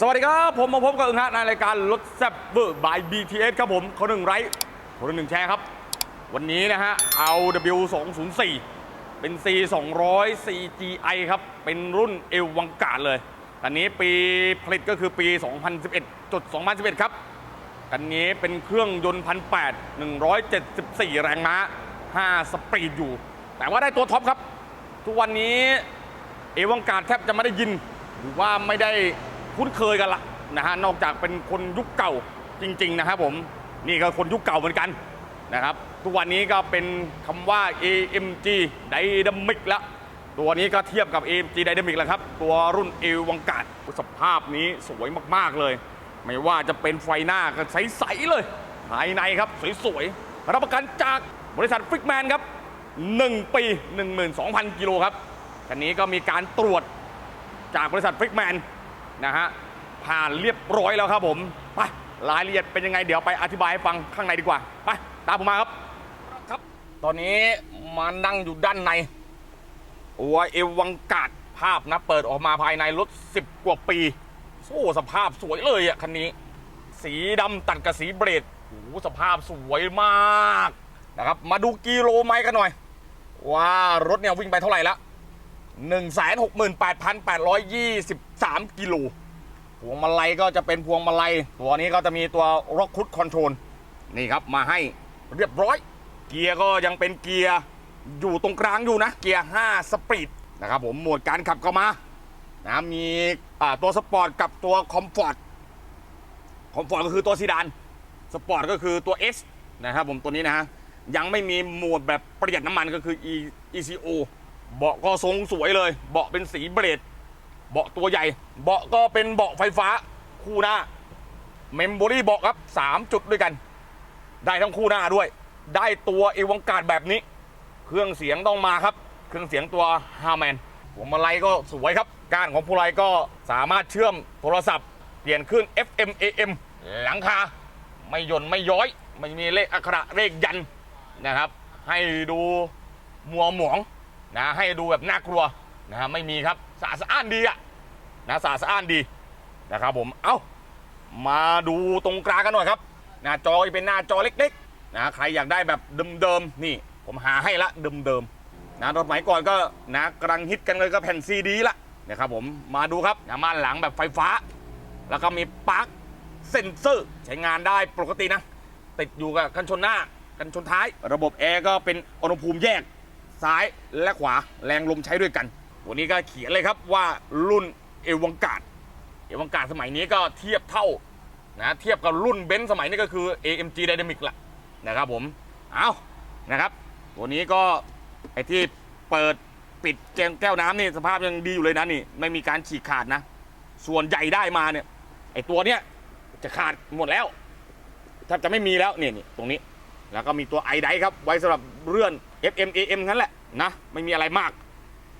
สวัสดีครับ ผมมาพบกับอึงฮะในรายการรถแซ่บเบอร์บาย BTS ครับผมคนหนึ่งไร้คนหนึ่งแชร์ครับ วันนี้นะฮะเอา W 2 0 4 เป็น C 200 CGI ครับ เป็นรุ่นเอววังกาดเลยคันนี้ปีผลิตก็คือปี 2011จุด2011 ครับคันนี้เป็นเครื่องยนต์พันแปด174 แรงม้า 5 สปีดอยู่ แต่ว่าได้ตัวท็อปครับ ทุกวันนี้เอวังการแทบจะไม่ได้ยิน หรือว่าไม่ได้ คุ้นเคยกันละนะฮะนอกจากเป็นคนยุคเก่าจริงๆนะครับผมนี่ก็คนยุคเก่าเหมือนกันนะครับทุกวันนี้ก็เป็นคำว่า AMG Dynamic ละตัวนี้ก็เทียบกับ AMG Dynamic แล้วครับ ตัวรุ่นเอวังการดสภาพนี้สวยมากๆเลย ไม่ว่าจะเป็นไฟหน้าก็ใสๆเลย ภายในครับสวยๆ รับประกันจากบริษัทฟิกแมนครับ 1 ปี 12,000 กิโลครับคันนี้ก็มีการตรวจจากบริษัทฟิกแมน นะฮะผ่านเรียบร้อยแล้วครับผมไปรายละเอียดเป็นยังไงเดี๋ยวไปอธิบายให้ฟังข้างในดีกว่าไปตามผมมาครับครับ ตอนนี้มานั่งอยู่ด้านในตัวเอวังกาดภาพนะเปิดออกมาภายในรถ10 กว่าปีโอ้สภาพสวยเลยอะคันนี้ สีดำตัดกับสีเบรดโอ้สภาพสวยมากนะครับ มาดูกิโลไมล์กันหน่อย ว่ารถเนี่ยวิ่งไปเท่าไหร่ละ 168,823 กิโลพวงมาลัยก็จะเป็นพวงมาลัย ตัวนี้ก็จะมีตัว Rock Cruise Control นี่ครับมาให้เรียบร้อย เกียร์ก็ยังเป็นเกียร์อยู่ตรงกลางอยู่นะ เกียร์ 5 สปีดนะครับผมหมวดการขับก็มานะมีตัวสปอร์ตกับตัวคอมฟอร์ตคอมฟอร์ตก็คือตัวซีดานสปอร์ตก็คือตัว S นะครับผมตัวนี้นะฮะยังไม่มีโหมดแบบประหยัดน้ำมันก็คือ ECO เบาะก็ทรงสวยเลย เบาะเป็นสีเบรด เบาะตัวใหญ่ เบาะก็เป็นเบาะไฟฟ้าคู่หน้า เมมโมรี่เบาะครับ 3 จุดด้วยกัน ได้ทั้งคู่หน้าด้วย ได้ตัวเอวังการแบบนี้ เครื่องเสียงต้องมาครับ เครื่องเสียงตัวฮาแมนหัวมาลัยก็สวยครับ ก้านของพวงมาลัยก็สามารถเชื่อมโทรศัพท์ เปลี่ยนขึ้น FM AM หลังคา ไม่หย่นไม่ย้อย ไม่มีเลขอักขระเลขยันนะครับ ให้ดูมัวหมอง นะให้ดูแบบน่ากลัวนะฮะไม่มีครับสะอาดสะอ้านดีอะนะสะอาดสะอ้านดีนะครับผมเอ้ามาดูตรงกลางกันหน่อยครับน้าจอเป็นหน้าจอเล็กๆนะใครอยากได้แบบเดิมๆนี่ผมหาให้ละเดิมๆนะรถสมัยก่อนก็นะกำลังฮิตกันเลยก็แผ่นซีดีละนะครับผมมาดูครับนะมาหลังแบบไฟฟ้า แล้วก็มีปลั๊กเซ็นเซอร์ใช้งานได้ปกตินะ ติดอยู่กับกันชนหน้ากันชนท้าย ระบบแอร์ก็เป็นอุณหภูมิแยก ซ้ายและขวาแรงลมใช้ด้วยกัน วันนี้ก็เขียนเลยครับว่ารุ่นเอวังกาดเอวังการสมัยนี้ก็เทียบเท่านะเทียบกับรุ่นเบนซ์สมัยนี้ก็คือ AMG Dynamic ละนะครับผมเอานะครับ ตัวนี้ก็ไอที่เปิดปิดแก้วน้ำนี่สภาพยังดีอยู่เลยนะนี่ไม่มีการฉีกขาดนะ ส่วนใหญ่ได้มาเนี่ยไอตัวเนี้ยจะขาดหมดแล้วแทบจะไม่มีแล้วนี่นี่ตรงนี้ แล้วก็มีตัวไอไดครับไว้สำหรับเลื่อน FM AM นั้นแหละนะ ไม่มีอะไรมาก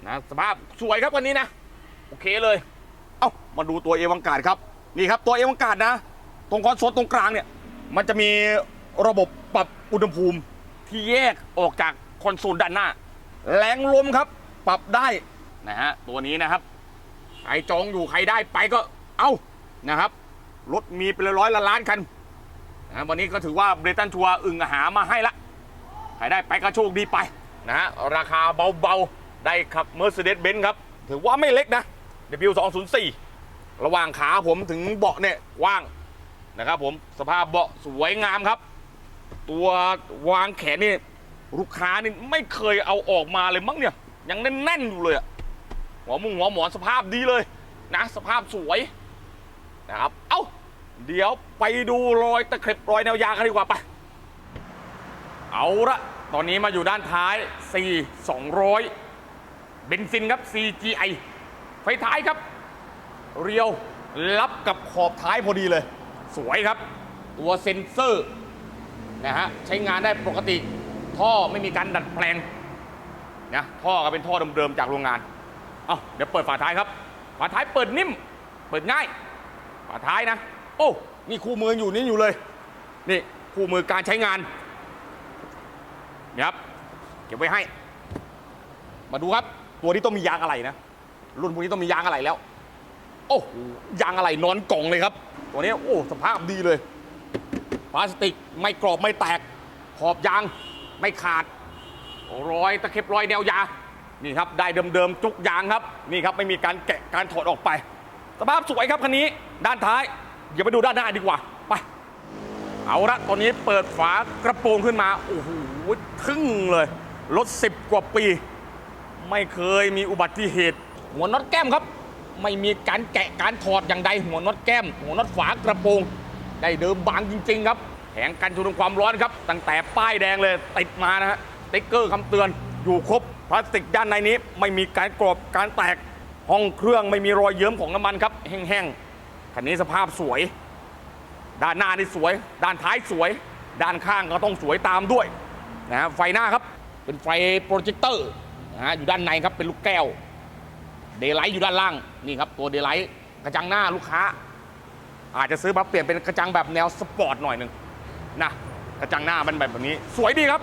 นะสภาพสวยครับวันนี้นะ โอเคเลย เอ้ามาดูตัวเอวังการดครับนี่ครับตัวเอวังการดนะ ตรงคอนโซลตรงกลางเนี่ย มันจะมีระบบปรับอุณหภูมิที่แยกออกจากคอนโซลด้านหน้า แรงลมครับ ปรับได้นะฮะตัวนี้นะครับใครจองอยู่ใครได้ไปก็เอ้านะครับรถมีเป็นร้อยละล้านคัน นะวันนี้ก็ถือว่าเบรตันชัวร์อึ่งหามาให้ละใครได้ไปก็โชคดีไปนะฮะราคาเบาๆ ได้ขับ Mercedes-Benz ครับ ถือว่าไม่เล็กนะ W204 ระหว่างขาผมถึงเบาะเนี่ยว่างนะครับผมสภาพเบาะสวยงามครับ ตัววางแขนนี่ลูกค้านี่ไม่เคยเอาออกมาเลยมั้งเนี่ย ยังแน่นๆอยู่เลยอะหัวมุงหัวหมอนสภาพดีเลยนะ สภาพสวยนะครับ เดี๋ยวไปดูรอยตะเข็บรอยแนวยางกันดีกว่าไปเอาละตอนนี้มาอยู่ด้านท้าย C 200เบนซินครับ CGI ไฟท้ายครับ เรียวรับกับขอบท้ายพอดีเลย สวยครับ ตัวเซ็นเซอร์นะฮะใช้งานได้ปกติท่อไม่มีการดัดแปลงนะท่อก็เป็นท่อเดิมๆจากโรงงาน เอาเดี๋ยวเปิดฝาท้ายครับ ฝาท้ายเปิดนิ่ม เปิดง่าย ฝาท้ายนะ โอ้นี่คู่มืออยู่นี่อยู่เลย นี่คู่มือการใช้งานนี่ครับเก็บไว้ให้ มาดูครับ ตัวนี้ต้องมียางอะไรนะรุ่นพวกนี้ต้องมียางอะไรแล้ว โอ้ยางอะไรนอนกล่องเลยครับ ตัวนี้โอ้สภาพดีเลยพลาสติกไม่กรอบไม่แตก ขอบยางไม่ขาดรอยตะเข็บรอยแนวยานี่ครับได้เดิมๆจุกยางครับนี่ครับไม่มีการแกะการถอดออกไป สภาพสวยครับคันนี้ด้านท้าย อย่าไปดูด้านหน้าดีกว่า ไป เอาละตอนนี้เปิดฝากระโปรงขึ้นมา โอ้โหทึ่งเลย รถ 10 กว่าปี ไม่เคยมีอุบัติเหตุ หัวน็อตแก้มครับ ไม่มีการแกะการถอดอย่างใด หัวน็อตแก้ม หัวน็อตฝากระโปรง ได้เดิมบางจริง ๆ ครับ แผงกันชนความร้อนครับ ตั้งแต่ป้ายแดงเลยติดมานะฮะติ๊กเกอร์คำเตือนอยู่ครบ พลาสติกด้านในนี้ ไม่มีการกรอบการแตก ห้องเครื่องไม่มีรอยเยิ้มของน้ำมันครับ แห้งๆ คันนี้สภาพสวย ด้านหน้านี่สวย ด้านท้ายสวย ด้านข้างก็ต้องสวยตามด้วยนะฮะไฟหน้าครับ เป็นไฟโปรเจคเตอร์นะฮะอยู่ด้านในครับเป็นลูกแก้วเดย์ไลท์อยู่ด้านล่างนี่ครับตัวเดย์ไลท์กระจังหน้าลูกค้า อาจจะซื้อมาเปลี่ยนเป็นกระจังแบบแนวสปอร์ตหน่อยหนึ่งนะกระจังหน้ามันแบบนี้ สวยดีครับ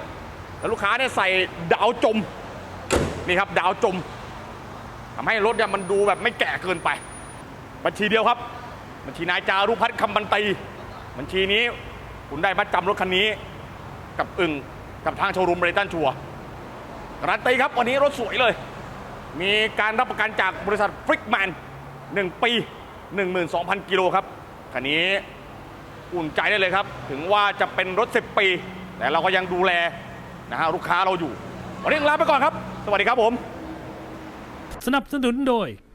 แล้วลูกค้าเนี่ยใส่ดาวจมนี่ครับดาวจมทำให้รถเนี่ยมันดูแบบไม่แก่เกินไปบัญชีเดียวครับ บัญชีนายจารุพัฒน์คำบันตี บัญชีนี้คุณได้มัดจำรถคันนี้ กับอึ่งกับทางโชว์รูมเรตันชัวร์การันตีครับวันนี้รถสวยเลย มีการรับประกันจากบริษัทฟริกแมน1 ปี 12,000 กิโลครับคันนี้อุ่นใจได้เลยครับ ถึงว่าจะเป็นรถ 10 ปี แต่เราก็ยังดูแลนะฮะลูกค้าเราอยู่ วันนี้ลาไปก่อนครับ สวัสดีครับผม สนับสนุนโดย